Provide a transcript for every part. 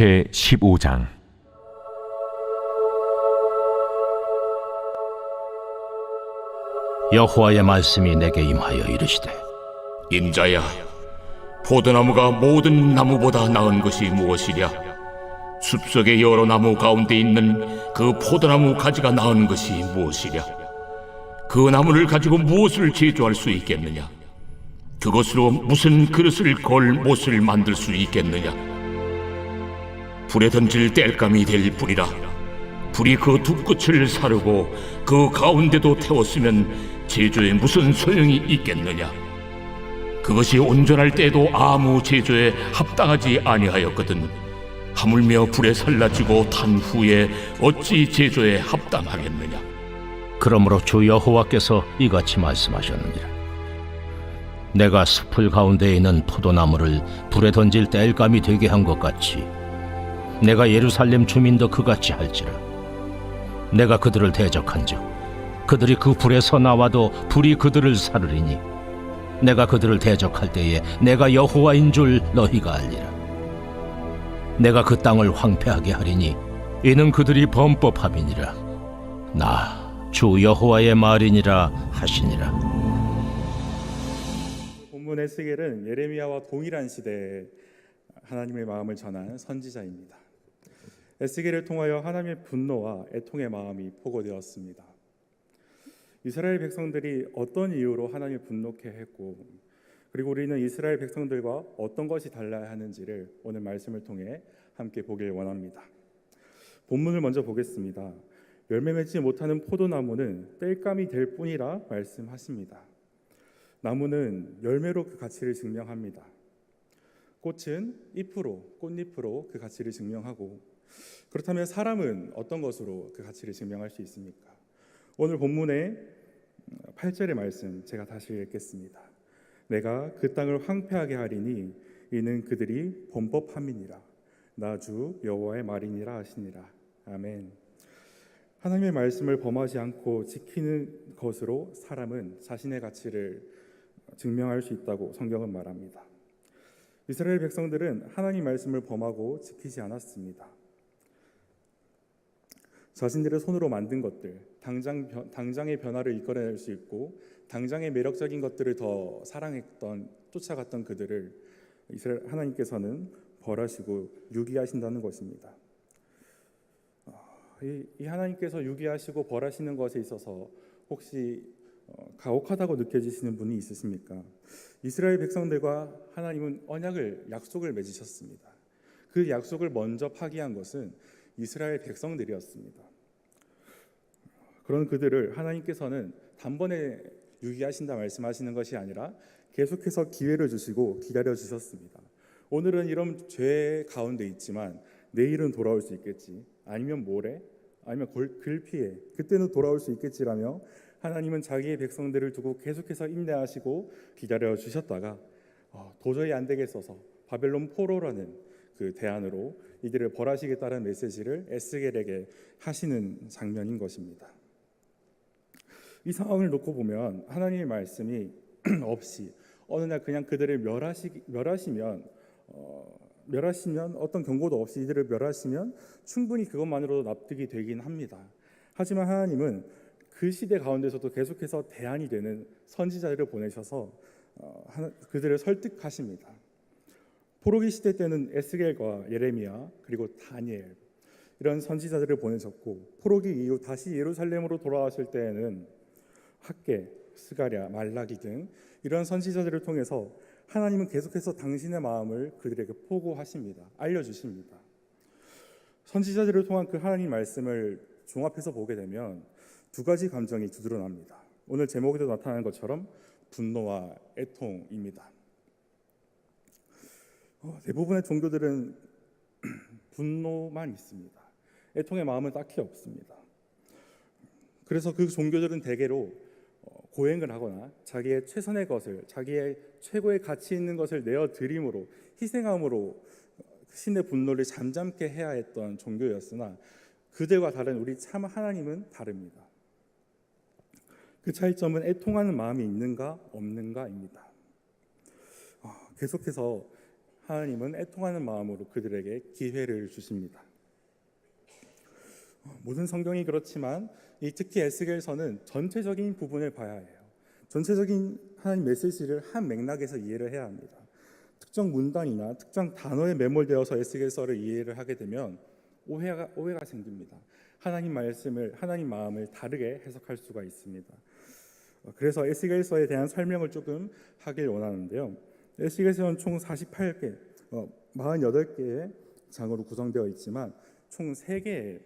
제 15장 여호와의 말씀이 내게 임하여 이르시되 인자야, 포도나무가 모든 나무보다 나은 것이 무엇이랴? 숲속의 여러 나무 가운데 있는 그 포도나무 가지가 나은 것이 무엇이랴? 그 나무를 가지고 무엇을 제조할 수 있겠느냐? 그것으로 무슨 그릇을 걸 못을 만들 수 있겠느냐? 불에 던질 땔감이 될 뿐이라. 불이 그 두 끝을 사르고 그 가운데도 태웠으면 제조에 무슨 소용이 있겠느냐? 그것이 온전할 때에도 아무 제조에 합당하지 아니하였거든 하물며 불에 살라지고 탄 후에 어찌 제조에 합당하겠느냐 그러므로 주 여호와께서 이같이 말씀하셨느니라 내가 숲을 가운데 있는 포도나무를 불에 던질 땔감이 되게 한 것 같이 내가 예루살렘 주민도 그같이 할지라. 내가 그들을 대적한즉 그들이 그 불에서 나와도 불이 그들을 사르리니 내가 그들을 대적할 때에 내가 여호와인 줄 너희가 알리라. 내가 그 땅을 황폐하게 하리니 이는 그들이 범법함이니라. 나 주 여호와의 말이니라 하시니라. 본문의 스겔은 예레미야와 동일한 시대에 하나님의 마음을 전한 선지자입니다. 에스겔을 통하여 하나님의 분노와 애통의 마음이 포고되었습니다. 이스라엘 백성들이 어떤 이유로 하나님을 분노케 했고 그리고 우리는 이스라엘 백성들과 어떤 것이 달라야 하는지를 오늘 말씀을 통해 함께 보길 원합니다. 본문을 먼저 보겠습니다. 열매 맺지 못하는 포도나무는 땔감이 될 뿐이라 말씀하십니다. 나무는 열매로 그 가치를 증명합니다. 꽃은 잎으로, 꽃잎으로 그 가치를 증명하고 그렇다면 사람은 어떤 것으로 그 가치를 증명할 수 있습니까? 오늘 본문의 8절의 말씀 제가 다시 읽겠습니다. 내가 그 땅을 황폐하게 하리니 이는 그들이 범법함이니라. 나 주 여호와의 말이니라 하시니라. 아멘. 하나님의 말씀을 범하지 않고 지키는 것으로 사람은 자신의 가치를 증명할 수 있다고 성경은 말합니다. 이스라엘 백성들은 하나님 말씀을 범하고 지키지 않았습니다. 자신들의 손으로 만든 것들, 당장 변- 당장의 변화를 이끌어낼 수 있고 당장의 매력적인 것들을 더 사랑했던 쫓아갔던 그들을 이스라엘 하나님께서는 벌하시고 유기하신다는 것입니다. 이, 이 하나님께서 유기하시고 벌하시는 것에 있어서 혹시 어, 가혹하다고 느껴지시는 분이 있으십니까? 이스라엘 백성들과 하나님은 언약을 약속을 맺으셨습니다. 그 약속을 먼저 파기한 것은 이스라엘 백성들이었습니다. 그런 그들을 하나님께서는 단번에 유기하신다 말씀하시는 것이 아니라 계속해서 기회를 주시고 기다려 주셨습니다. 오늘은 이런 죄 가운데 있지만 내일은 돌아올 수 있겠지. 아니면 모레, 아니면 골- 글피에 그때는 돌아올 수 있겠지라며 하나님은 자기의 백성들을 두고 계속해서 인내하시고 기다려 주셨다가 어, 도저히 안 되겠어서 바벨론 포로라는 그 대안으로 이들을 벌하시겠다는 메시지를 에스겔에게 하시는 장면인 것입니다. 이 상황을 놓고 보면 하나님의 말씀이 없이 어느 날 그냥 그들을 멸하시 멸하시면 어, 멸하시면 어떤 경고도 없이 이들을 멸하시면 충분히 그것만으로도 납득이 되긴 합니다. 하지만 하나님은 그 시대 가운데서도 계속해서 대안이 되는 선지자들을 보내셔서 어, 그들을 설득하십니다. 포로기 시대 때는 에스겔과 예레미야 그리고 다니엘 이런 선지자들을 보내셨고 포로기 이후 다시 예루살렘으로 돌아왔을 때에는 학계, 스가랴, 말라기 등 이런 선지자들을 통해서 하나님은 계속해서 당신의 마음을 그들에게 포고하십니다. 알려주십니다. 선지자들을 통한 그 하나님 말씀을 종합해서 보게 되면 두 가지 감정이 두드러납니다. 오늘 제목에도 나타나는 것처럼 분노와 애통입니다. 어, 대부분의 종교들은 분노만 있습니다. 애통의 마음은 딱히 없습니다. 그래서 그 종교들은 대개로 어, 고행을 하거나 자기의 최선의 것을 자기의 최고의 가치 있는 것을 내어 드림으로 희생함으로 신의 분노를 잠잠케 해야 했던 종교였으나 그들과 다른 우리 참 하나님은 다릅니다. 그 차이점은 애통하는 마음이 있는가 없는가입니다. 어, 계속해서 하나님은 애통하는 마음으로 그들에게 기회를 주십니다. 모든 성경이 그렇지만 이 특히 에스겔서는 전체적인 부분을 봐야 해요. 전체적인 하나님 메시지를 한 맥락에서 이해를 해야 합니다. 특정 문단이나 특정 단어에 매몰되어서 에스겔서를 이해를 하게 되면 오해가 오해가 생깁니다. 하나님 말씀을 하나님 마음을 다르게 해석할 수가 있습니다. 어, 그래서 에스겔서에 대한 설명을 조금 하길 원하는데요. 에스겔서는 총 48개, 어, 48개의 장으로 구성되어 있지만 총 3개의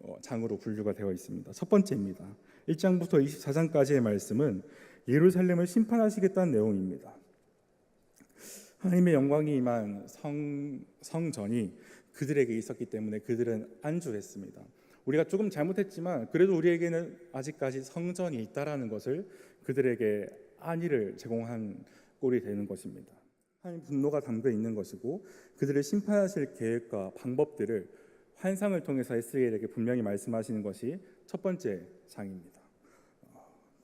어, 장으로 분류가 되어 있습니다. 첫 번째입니다. 1장부터 24장까지의 말씀은 예루살렘을 심판하시겠다는 내용입니다. 하나님의 영광이 임한 성, 성전이 그들에게 있었기 때문에 그들은 안주했습니다. 우리가 조금 잘못했지만 그래도 우리에게는 아직까지 성전이 있다라는 것을 그들에게 안위를 제공한 꼴이 되는 것입니다. 하나님 분노가 담겨 있는 것이고 그들을 심판하실 계획과 방법들을 환상을 통해서 에스겔에게 분명히 말씀하시는 것이 첫 번째 장입니다.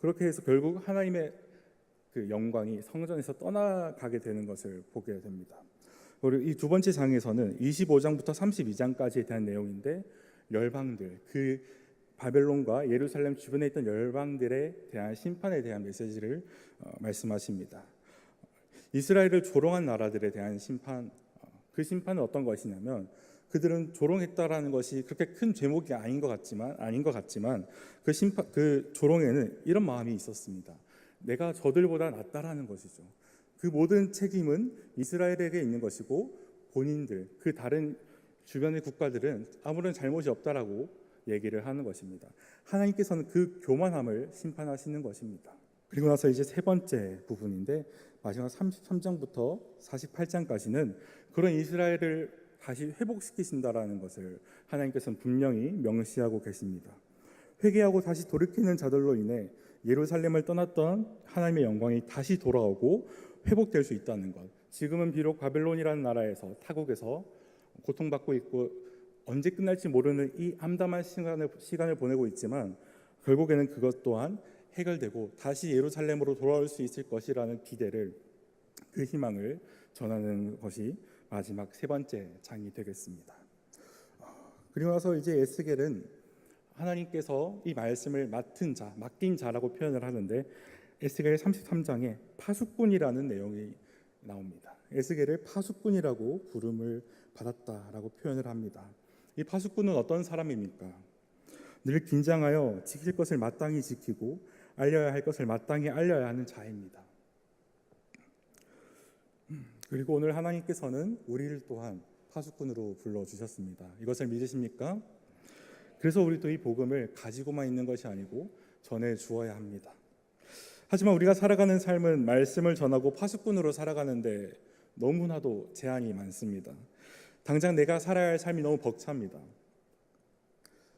그렇게 해서 결국 하나님의 그 영광이 성전에서 떠나가게 되는 것을 보게 됩니다. 그리고 이 두 번째 장에서는 25장부터 32장까지에 대한 내용인데 열방들 그 바벨론과 예루살렘 주변에 있던 열방들에 대한 심판에 대한 메시지를 어, 말씀하십니다. 이스라엘을 조롱한 나라들에 대한 심판 어, 그 심판은 어떤 것이냐면 그들은 조롱했다라는 것이 그렇게 큰 죄목이 아닌 것 같지만 아닌 것 같지만 그 심판 그 조롱에는 이런 마음이 있었습니다. 내가 저들보다 낫다라는 것이죠. 그 모든 책임은 이스라엘에게 있는 것이고 본인들 그 다른 주변의 국가들은 아무런 잘못이 없다라고 얘기를 하는 것입니다. 하나님께서는 그 교만함을 심판하시는 것입니다. 그리고 나서 이제 세 번째 부분인데 마지막 33장부터 48장까지는 그런 이스라엘을 다시 회복시키신다라는 것을 하나님께서는 분명히 명시하고 계십니다. 회개하고 다시 돌이키는 자들로 인해 예루살렘을 떠났던 하나님의 영광이 다시 돌아오고 회복될 수 있다는 것. 지금은 비록 바벨론이라는 나라에서 타국에서 고통받고 있고 언제 끝날지 모르는 이 암담한 시간을, 시간을 보내고 있지만 결국에는 그것 또한 해결되고 다시 예루살렘으로 돌아올 수 있을 것이라는 기대를 그 희망을 전하는 것이 마지막 세 번째 장이 되겠습니다. 그리고 나서 이제 에스겔은 하나님께서 이 말씀을 맡은 자, 맡긴 자라고 표현을 하는데 에스겔 33장에 파수꾼이라는 내용이 나옵니다. 에스겔을 파수꾼이라고 부름을 받았다라고 표현을 합니다. 이 파수꾼은 어떤 사람입니까? 늘 긴장하여 지킬 것을 마땅히 지키고 알려야 할 것을 마땅히 알려야 하는 자입니다. 그리고 오늘 하나님께서는 우리를 또한 파수꾼으로 불러 주셨습니다. 이것을 믿으십니까? 그래서 우리도 이 복음을 가지고만 있는 것이 아니고 전해 주어야 합니다. 하지만 우리가 살아가는 삶은 말씀을 전하고 파수꾼으로 살아가는데 너무나도 제한이 많습니다. 당장 내가 살아야 할 삶이 너무 벅찹니다.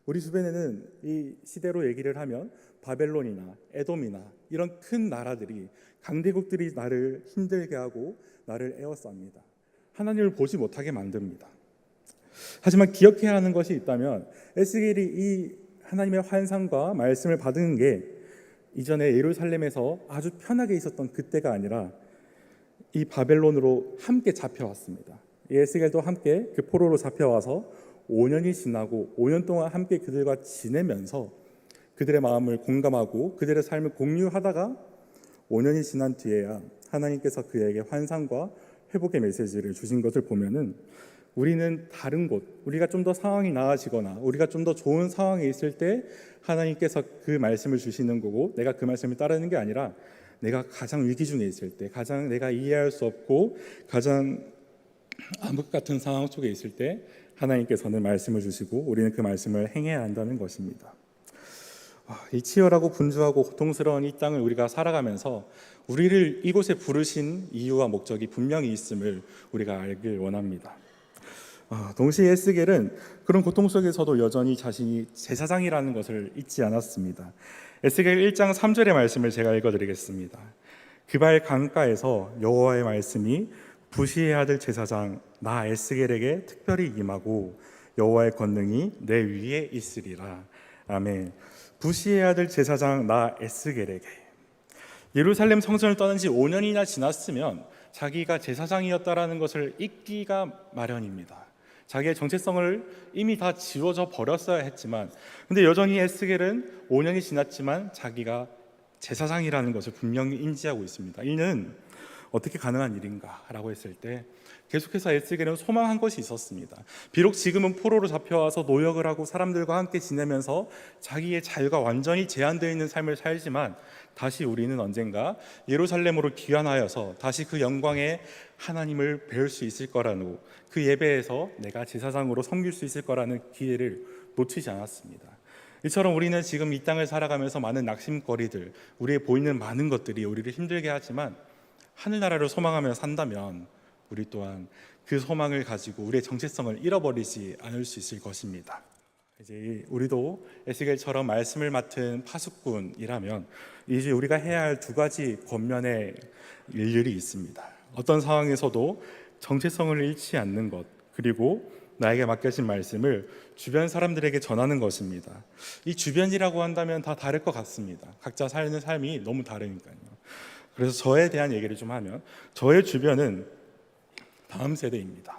우리 주변에는 이 시대로 얘기를 하면 바벨론이나 에돔이나 이런 큰 나라들이 강대국들이 나를 힘들게 하고 나를 에워쌉니다. 하나님을 보지 못하게 만듭니다. 하지만 기억해야 하는 것이 있다면 에스겔이 이 하나님의 환상과 말씀을 받은 게 이전에 예루살렘에서 아주 편하게 있었던 그때가 아니라 이 바벨론으로 함께 잡혀왔습니다. 에스겔도 함께 그 포로로 잡혀와서 5년이 지나고 5년 동안 함께 그들과 지내면서 그들의 마음을 공감하고 그들의 삶을 공유하다가 5년이 지난 뒤에야 하나님께서 그에게 환상과 회복의 메시지를 주신 것을 보면은 우리는 다른 곳, 우리가 좀 더 상황이 나아지거나 우리가 좀 더 좋은 상황에 있을 때 하나님께서 그 말씀을 주시는 거고 내가 그 말씀을 따르는 게 아니라 내가 가장 위기 중에 있을 때, 가장 내가 이해할 수 없고 가장 암흑 같은 상황 속에 있을 때 하나님께서는 말씀을 주시고 우리는 그 말씀을 행해야 한다는 것입니다. 아, 이 치열하고 분주하고 고통스러운 이 땅을 우리가 살아가면서 우리를 이곳에 부르신 이유와 목적이 분명히 있음을 우리가 알길 원합니다. 아, 동시에 에스겔은 그런 고통 속에서도 여전히 자신이 제사장이라는 것을 잊지 않았습니다. 에스겔 1장 3절의 말씀을 제가 읽어드리겠습니다. 그발 강가에서 여호와의 말씀이 부시의 아들 제사장 나 에스겔에게 특별히 임하고 여호와의 권능이 내 위에 있으리라. 아멘. 부시의 아들 제사장 나 에스겔에게 예루살렘 성전을 떠난 지 5년이나 지났으면 자기가 제사장이었다라는 것을 잊기가 마련입니다. 자기의 정체성을 이미 다 지워져 버렸어야 했지만 근데 여전히 에스겔은 5년이 지났지만 자기가 제사장이라는 것을 분명히 인지하고 있습니다. 이는 어떻게 가능한 일인가라고 했을 때 계속해서 에스겔은 소망한 것이 있었습니다. 비록 지금은 포로로 잡혀와서 노역을 하고 사람들과 함께 지내면서 자기의 자유가 완전히 제한되어 있는 삶을 살지만 다시 우리는 언젠가 예루살렘으로 귀환하여서 다시 그 영광의 하나님을 배울 수 있을 거라는 그 예배에서 내가 제사장으로 섬길 수 있을 거라는 기회를 놓치지 않았습니다. 이처럼 우리는 지금 이 땅을 살아가면서 많은 낙심거리들, 우리의 보이는 많은 것들이 우리를 힘들게 하지만 하늘나라를 소망하며 산다면 우리 또한 그 소망을 가지고 우리의 정체성을 잃어버리지 않을 수 있을 것입니다. 이제 우리도 에스겔처럼 말씀을 맡은 파수꾼이라면 이제 우리가 해야 할 두 가지 권면의 일들이 있습니다. 어떤 상황에서도 정체성을 잃지 않는 것 그리고 나에게 맡겨진 말씀을 주변 사람들에게 전하는 것입니다. 이 주변이라고 한다면 다 다를 것 같습니다. 각자 사는 삶이 너무 다르니까요. 그래서 저에 대한 얘기를 좀 하면 저의 주변은 다음 세대입니다.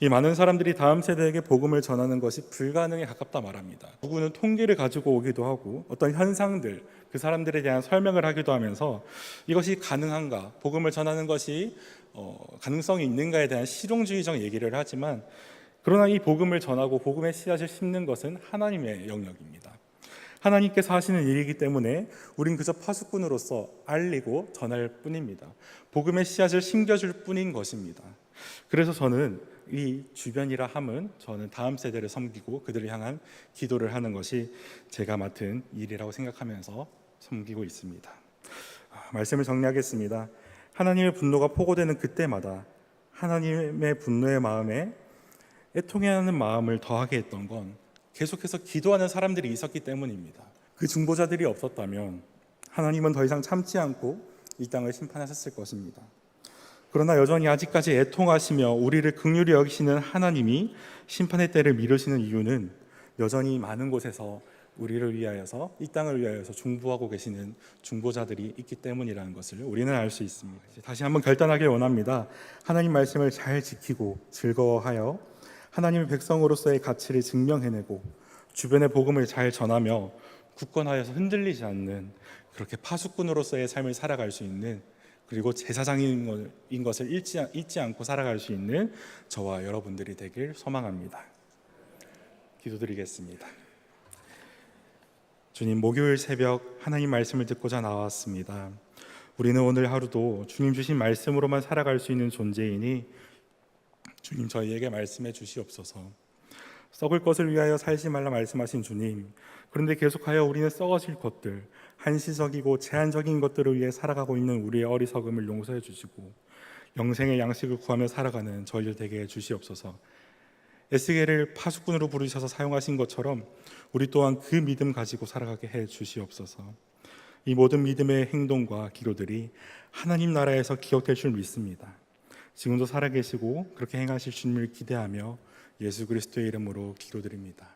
이 많은 사람들이 다음 세대에게 복음을 전하는 것이 불가능에 가깝다 말합니다. 누구는 통계를 가지고 오기도 하고 어떤 현상들 그 사람들에 대한 설명을 하기도 하면서 이것이 가능한가, 복음을 전하는 것이 어, 가능성이 있는가에 대한 실용주의적 얘기를 하지만 그러나 이 복음을 전하고 복음의 씨앗을 심는 것은 하나님의 영역입니다. 하나님께서 하시는 일이기 때문에 우린 그저 파수꾼으로서 알리고 전할 뿐입니다. 복음의 씨앗을 심겨줄 뿐인 것입니다. 그래서 저는 이 주변이라 함은 저는 다음 세대를 섬기고 그들을 향한 기도를 하는 것이 제가 맡은 일이라고 생각하면서 섬기고 있습니다. 아, 말씀을 정리하겠습니다. 하나님의 분노가 포고되는 그때마다 하나님의 분노의 마음에 애통해하는 마음을 더하게 했던 건 계속해서 기도하는 사람들이 있었기 때문입니다. 그 중보자들이 없었다면 하나님은 더 이상 참지 않고 이 땅을 심판하셨을 것입니다. 그러나 여전히 아직까지 애통하시며 우리를 극률히 여기시는 하나님이 심판의 때를 미루시는 이유는 여전히 많은 곳에서 우리를 위하여서 이 땅을 위하여서 중보하고 계시는 중보자들이 있기 때문이라는 것을 우리는 알 수 있습니다. 다시 한번 결단하길 원합니다. 하나님 말씀을 잘 지키고 즐거워하여 하나님의 백성으로서의 가치를 증명해내고 주변의 복음을 잘 전하며 굳건하여서 흔들리지 않는 그렇게 파수꾼으로서의 삶을 살아갈 수 있는 그리고 제사장인 것을 잊지, 잊지 않고 살아갈 수 있는 저와 여러분들이 되길 소망합니다. 기도드리겠습니다. 주님, 목요일 새벽 하나님 말씀을 듣고자 나왔습니다. 우리는 오늘 하루도 주님 주신 말씀으로만 살아갈 수 있는 존재이니 주님 저희에게 말씀해 주시옵소서. 썩을 것을 위하여 살지 말라 말씀하신 주님. 그런데 계속하여 우리는 썩어질 것들, 한시적이고 제한적인 것들을 위해 살아가고 있는 우리의 어리석음을 용서해 주시고 영생의 양식을 구하며 살아가는 저희들 되게 해 주시옵소서. 에스겔을 파수꾼으로 부르셔서 사용하신 것처럼 우리 또한 그 믿음 가지고 살아가게 해 주시옵소서. 이 모든 믿음의 행동과 기도들이 하나님 나라에서 기억될 줄 믿습니다. 지금도 살아계시고 그렇게 행하실 주님을 기대하며 예수 그리스도의 이름으로 기도드립니다.